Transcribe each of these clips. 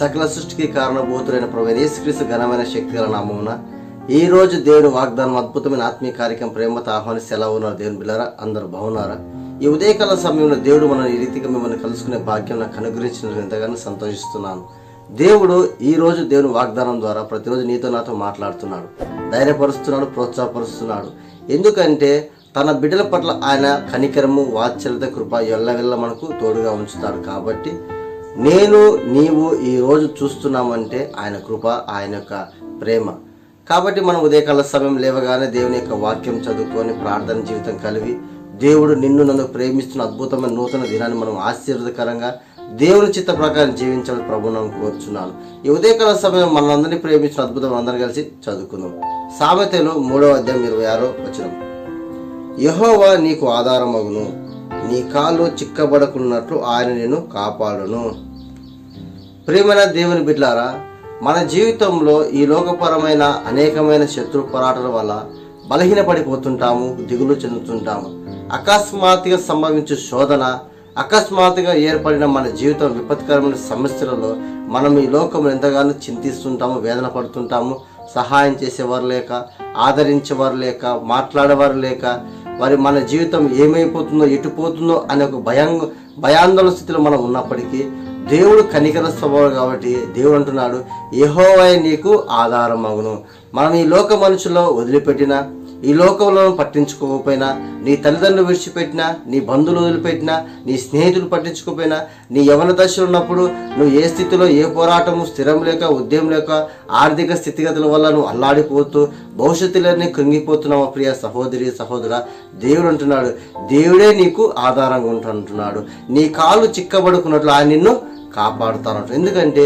సకల సృష్టికి కారణభూతులైన ప్రభు యేసుక్రీస్తు ఘనమైన శక్తి గల నామమున ఈ రోజు దేవుని వాగ్దానం అద్భుతమైన ఆత్మీయ కార్యక్రమం ప్రేమతో ఆహ్వానిస్తే ఎలా ఉన్నారు దేవుని బిళ్ళారా అందరు బాగున్నారా? ఈ ఉదయకాల సమయంలో దేవుడు మన ఈ రీతిగా మిమ్మల్ని కలుసుకునే భాగ్యం నాకు అనుగ్రహించిన ఎంతగానో సంతోషిస్తున్నాను. దేవుడు ఈ రోజు దేవుని వాగ్దానం ద్వారా ప్రతిరోజు నీతో నాతో మాట్లాడుతున్నాడు. ధైర్యపరుస్తున్నాడు ప్రోత్సాహపరుస్తున్నాడు. ఎందుకంటే తన బిడ్డల పట్ల ఆయన కనికరము వాత్సల్యత కృప ఎల్లవెల్ల మనకు తోడుగా ఉంచుతాడు. కాబట్టి నేను నీవు ఈరోజు చూస్తున్నామంటే ఆయన కృప ఆయన యొక్క ప్రేమ. కాబట్టి మనం ఉదయకాల సమయం లేవగానే దేవుని యొక్క వాక్యం చదువుకొని ప్రార్థన జీవితం కలిగి దేవుడు నిన్ను నన్ను ప్రేమిస్తున్న అద్భుతమైన నూతన దినాన్ని మనం ఆశీర్వదకరంగా దేవుని చిత్త ప్రకారం జీవించాలని ప్రభు నేను కోరుచున్నాను ఈ ఉదయకాల సమయం మనందరినీ ప్రేమించిన అద్భుతం అందరం కలిసి చదువుకుందాం. సామెతలు మూడవ అధ్యాయం ఇరవై ఆరో వచ్చిన యహోవా నీకు ఆధారమగును. నీ కాళ్ళు చిక్కబడకున్నట్లు ఆయన నేను కాపాడును. ప్రేమైన దేవుని బిడ్లారా మన జీవితంలో ఈ లోకపరమైన అనేకమైన శత్రు పోరాటాల వల్ల బలహీనపడిపోతుంటాము దిగులు చెందుతుంటాము. అకస్మాత్తుగా సంభవించే శోధన అకస్మాత్తుగా ఏర్పడిన మన జీవితం విపత్కరమైన సమస్యలలో మనం ఈ లోకంలో ఎంతగానో చింతిస్తుంటాము వేదన పడుతుంటాము సహాయం చేసేవారు లేక ఆదరించేవారు లేక మాట్లాడేవారు లేక మరి మన జీవితం ఏమైపోతుందో ఎటుపోతుందో అనే ఒక భయం భయాందోళన స్థితిలో మనం ఉన్నప్పటికీ దేవుడు కనికర స్వభావం కాబట్టి దేవుడు అంటున్నాడు యెహోవాయే నీకు ఆధారం అగును మనం ఈ లోక మనుషుల్లో వదిలిపెట్టిన ఈ లోకంలో పట్టించుకోకపోయినా నీ తల్లిదండ్రులు విడిచిపెట్టినా నీ బంధువులు వదిలిపెట్టినా నీ స్నేహితులు పట్టించుకోకపోయినా నీ యవన దశలో ఉన్నప్పుడు నువ్వు ఏ స్థితిలో ఏ పోరాటము స్థిరం లేక ఉద్యమం లేక ఆర్థిక స్థితిగతుల వల్ల నువ్వు అల్లాడిపోతూ భవిష్యత్తులన్నీ కృంగిపోతున్నావు ప్రియ సహోదరి సహోదర దేవుడు అంటున్నాడు. దేవుడే నీకు ఆధారంగా ఉంటుంటున్నాడు నీ కాళ్ళు చిక్కబడుకున్నట్లు ఆయన నిన్ను కాపాడుతానంట ఎందుకంటే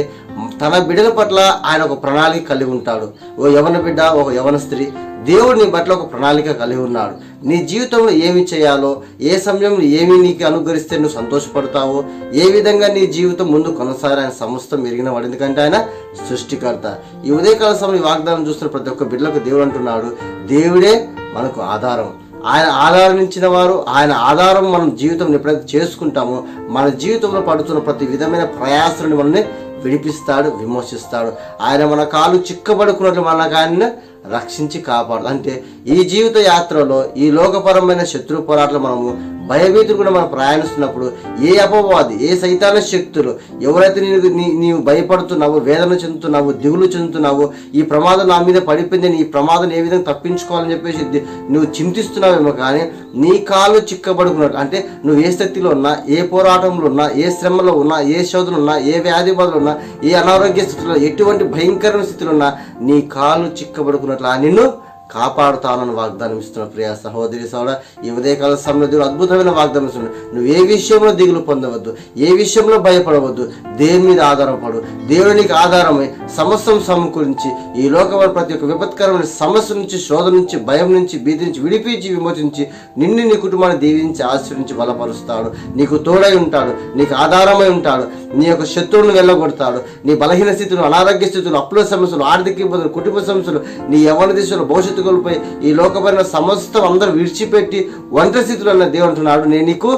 తన బిడ్డల పట్ల ఆయన ఒక ప్రణాళిక కలిగి ఉంటాడు. ఓ యవన బిడ్డ ఒక యవన స్త్రీ దేవుడు నీ పట్ల ఒక ప్రణాళిక కలిగి ఉన్నాడు. నీ జీవితంలో ఏమి చేయాలో ఏ సమయంలో ఏమి నీకు అనుగ్రహిస్తే నువ్వు సంతోషపడతావో ఏ విధంగా నీ జీవితం ముందు కొనసాగి ఆయన సమస్తం ఎరిగిన వాడు. ఎందుకంటే ఆయన సృష్టికర్త. ఈ ఉదయకాల సమయం వాగ్దానం చూస్తున్న ప్రతి ఒక్క బిడ్డలకు దేవుడు అంటున్నాడు దేవుడే మనకు ఆధారం. ఆయన ఆధారించిన వారు ఆయన ఆధారం మనం జీవితం ఎప్పుడైతే చేసుకుంటామో మన జీవితంలో పడుతున్న ప్రతి విధమైన ప్రయాసాలను మనల్ని విడిపిస్తాడు విమోచిస్తాడు. ఆయన మన కాలు చిక్కబడుకున్నట్లు మనకు ఆయన రక్షించి కాపాడు. అంటే ఈ జీవిత యాత్రలో ఈ లోకపరమైన శత్రు పోరాటాలు మనము భయభీతులు కూడా మనం ప్రయాణిస్తున్నప్పుడు ఏ అపవాది ఏ సైతాన శక్తులు ఎవరైతే నీకు నీ నీవు భయపడుతున్నావో వేదన చెందుతున్నావో దిగులు చెందుతున్నావో ఈ ప్రమాదం నా మీద పడిపోయింది ఈ ప్రమాదం ఏ విధంగా తప్పించుకోవాలని చెప్పేసి నువ్వు చింతిస్తున్నావేమో కానీ నీ కాళ్ళు చిక్కబడుకున్నట్టు అంటే నువ్వు ఏ స్థితిలో ఉన్నా ఏ పోరాటంలో ఉన్నా ఏ శ్రమలో ఉన్నా ఏ శోధనలు ఉన్నా ఏ వ్యాధి బాధలు ఉన్నా ఏ అనారోగ్య స్థితిలో ఎటువంటి భయంకరమైన స్థితిలో ఉన్నా నీ కాళ్ళు చిక్కబడుకున్నట్లు ఆ నిన్ను కాపాడుతానని వాగ్దానం ఇస్తున్న ప్రియ సహోదరి సోడ ఈ ఉదయకాల సమయంలో దేవుడు అద్భుతమైన వాగ్దానం ఇస్తున్నాడు. నువ్వు ఏ విషయంలో దిగులు పొందవద్దు ఏ విషయంలో భయపడవద్దు దేవుని మీద ఆధారపడు. దేవునికి ఆధారమై సమస్తం సమకూరించి ఈ లోకంలో ప్రతి ఒక్క విపత్కరమైన సమస్య నుంచి శోధ నుంచి భయం నుంచి భీతి నుంచి విడిపించి విమోచించి నిన్ను నీ కుటుంబాన్ని దీవించి ఆశ్రయించి బలపరుస్తాడు. నీకు తోడై ఉంటాడు నీకు ఆధారమై ఉంటాడు నీ యొక్క శత్రువును వెళ్ళగొడతాడు నీ బలహీన స్థితులు అనారోగ్య స్థితులు అప్పుల సమస్యలు ఆర్థిక ఇబ్బందులు కుటుంబ సమస్యలు నీ యవన దిశలో భవిష్యత్తు కోల్పోయి ఈ లోకపైన సమస్తం అందరూ విడిచిపెట్టి ఒంటరి స్థితిలో ఉన్న దేవుడు అంటున్నాడు నేను నీకు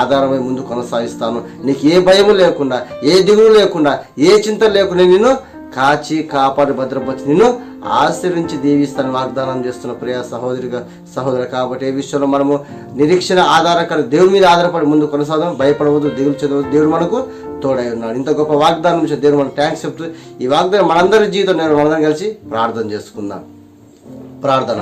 ఆధారమై ముందు కొనసాగిస్తాను. నీకు ఏ భయము లేకుండా ఏ దిగులు లేకుండా ఏ చింత లేకుండా నేను కాచి కాపాడి భద్రపరిచి నిన్ను ఆశ్రయించి దీవిస్తాను వాగ్దానం చేస్తున్న ప్రియ సహోదరిగా సహోదరు. కాబట్టి ఏ విషయంలో మనము నిరీక్షణ ఆధారకర దేవుడి మీద ఆధారపడి ముందు కొనసాగం భయపడవద్దు దిగులు చదవద్దు. దేవుడు మనకు తోడై ఉన్నాడు. ఇంత గొప్ప వాగ్దానం నుంచి దేవుడు మనకు థ్యాంక్స్ చెప్తూ ఈ వాగ్దానం మనందరి జీవితం నేను మనందరం కలిసి ప్రార్థన చేసుకుందాం. ప్రార్థన.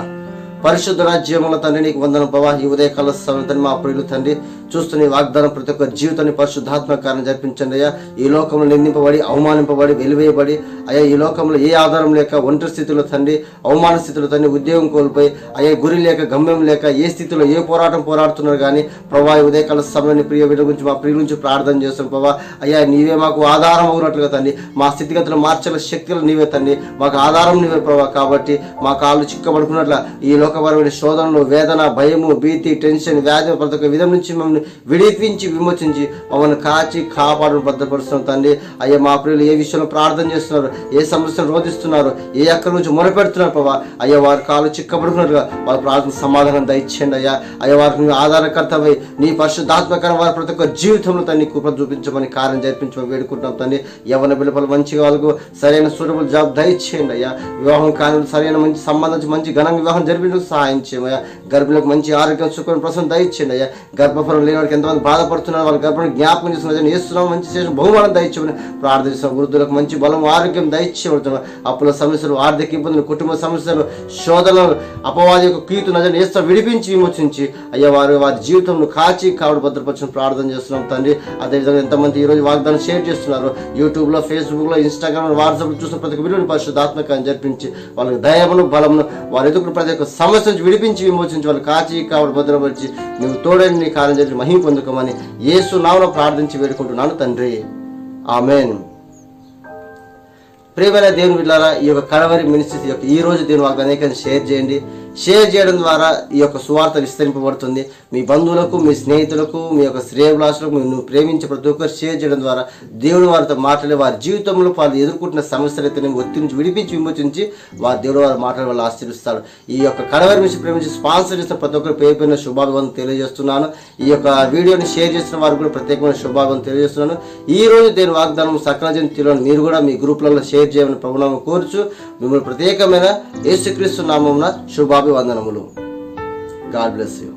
పరిశుద్ధ రాజ్యముల తండ్రి నీకు వందన ప్రభా. ఈ ఉదయ కాల సమయం మా ప్రియులు తండ్రి చూస్తున్న ఈ వాగ్దానం ప్రతి ఒక్క జీవితాన్ని పరిశుద్ధాత్మ కారణం జరిపించండి అయ్యా. ఈ లోకంలో నిందింపబడి అవమానింపబడి వెలివేయబడి అయ్యా ఈ లోకంలో ఏ ఆధారం లేక ఒంటరి స్థితిలో తండ్రి అవమాన స్థితిలో తండ్రి ఉద్యోగం కోల్పోయి అయ్యా గురి లేక గమ్యం లేక ఏ స్థితిలో ఏ పోరాటం పోరాడుతున్నారు కానీ ప్రభా ఉదయకాల సమయాన్ని ప్రియ బిడ్డ గురించి మా ప్రియ గురించి ప్రార్థన చేస్తాం ప్రభా. అయ్యా నీవే మాకు ఆధారం అవునట్లుగా తండ్రి. మా స్థితిగతులు మార్చల శక్తులు నీవే తండ్రి. మాకు ఆధారం నీవే ప్రభా కాబట్టి మా కాళ్ళు చిక్కబడుకున్నట్ల ఈ లోకపరమైన శోధనలు వేదన భయము భీతి టెన్షన్ వ్యాధి ప్రతి ఒక్క విధం నుంచి మమ్మల్ని మమ్మల్ని విడిపించి విమోచించి మమ్మల్ని కాచి కాపాడు భద్రపరుస్తున్నాం తండ్రి. అయ్యా మా ప్రియులు ఏ విషయంలో ప్రార్థన చేస్తున్నారు ఏ సమస్యను రోధిస్తున్నారు ఏ అక్కడి నుంచి మొరపెడుతున్నారు ప్రభా? అయ్యా వారి కాలు చిక్కబడుకున్నట్టుగా వారి ప్రార్థన సమాధానం దయచేయండి అయ్యా. అయ్యా వారికి నువ్వు ఆధారకర్తవై నీ పరిశుద్ధాత్మకర వారి ప్రతి ఒక్క జీవితంలో తన్ని కృప చూపించమని కార్యం జరిపించమని వేడుకుంటున్నాం తండ్రి. యవన బిడ్డలు మంచిగా వాళ్ళకు సరైన సూటబుల్ జాబ్ దయచేయండి అయ్యా. వివాహం కాని సరైన మంచి సంబంధించి మంచి ఘనంగా వివాహం జరిపించడానికి సహాయం చేయమయ్యా. గర్భిణులకు మంచి ఆరోగ్యం సుఖం ప్రసన్న దయచేయండి అయ్యా. గర్భఫలం లేని వారికి ఎంతమంది బాధపడుతున్నారు వాళ్ళ గర్భం జ్ఞాపకం చేస్తున్నారు చేస్తున్నాం మంచి చేసిన బహుమానం దయచేయమని ప్రార్థిస్తున్నాం. వృద్ధులకు మంచి బలం ఆరోగ్యం దయచేయబడుతున్నాం. అప్పుల సమస్యలు ఆర్థిక ఇబ్బందులు కుటుంబ సమస్యలు శోధనలు అపవాది యొక్క కీర్తు నజర వేస్తా విడిపించి విమోచించి అయ్యా వారు వారి జీవితంలో కాచి కావడం భద్రపరచని ప్రార్థన చేస్తున్నాం తండ్రి. అదేవిధంగా ఎంతమంది ఈరోజు వాగ్దానం షేర్ చేస్తున్నారు. యూట్యూబ్లో ఫేస్బుక్లో ఇన్స్టాగ్రామ్లో వాట్సాప్ చూసిన ప్రతి ఒక్క వీడియోని పరిశుద్ధాత్మకాన్ని జరిపించి వాళ్ళకి దయమును బలమును వారి ఎదుర్కొన్న ప్రతి ఒక్క సమస్య నుంచి విడిపించి విమోచించి వాళ్ళు కాచి కావడం భద్రపరిచి నువ్వు తోడని నీ కార్యం చేసి మహిమ పొందుకోమని యేసు నామలో ప్రార్థించి వేడుకుంటున్నాను తండ్రి. ఆమెన్. ప్రియమైన దేవుని బిడ్డారా ఈ యొక్క కడవరి మినిస్ట్రీ యొక్క ఈ రోజు దేవుని వారికి అనేక షేర్ చేయండి. షేర్ చేయడం ద్వారా ఈ యొక్క సువార్త విస్తరింపబడుతుంది. మీ బంధువులకు మీ స్నేహితులకు మీ యొక్క శ్రేయభిలాషులకు నువ్వు ప్రేమించే ప్రతి ఒక్కరు షేర్ చేయడం ద్వారా దేవుడు వారితో మాట్లాడే వారి జీవితంలో వాళ్ళు ఎదుర్కొంటున్న సమస్యలు అయితే నుంచి విడిపించి విమోచించి వారి దేవుడు వారు మాట్లాడే వాళ్ళు ఆశ్చర్యిస్తాడు ఈ యొక్క కడవరి మిషన్ ప్రేమించి స్పాన్సర్ చేసిన ప్రతి ఒక్కరు పేరు పైన శుభాభివందనం తెలియజేస్తున్నాను. ఈ యొక్క వీడియోని షేర్ చేసిన వారికి కూడా ప్రత్యేకమైన శుభాభివందనం తెలియజేస్తున్నాను. ఈ రోజు దేని వాగ్దానం సకల జంతువులను మీరు కూడా మీ గ్రూప్లలో షేర్ చేయమని ప్రభునామం కోరుచు. మిమ్మల్ని ప్రత్యేకమైన యేసుక్రీస్తు నామమున శుభాభివందనములు గాడ్ బ్లెస్ యూ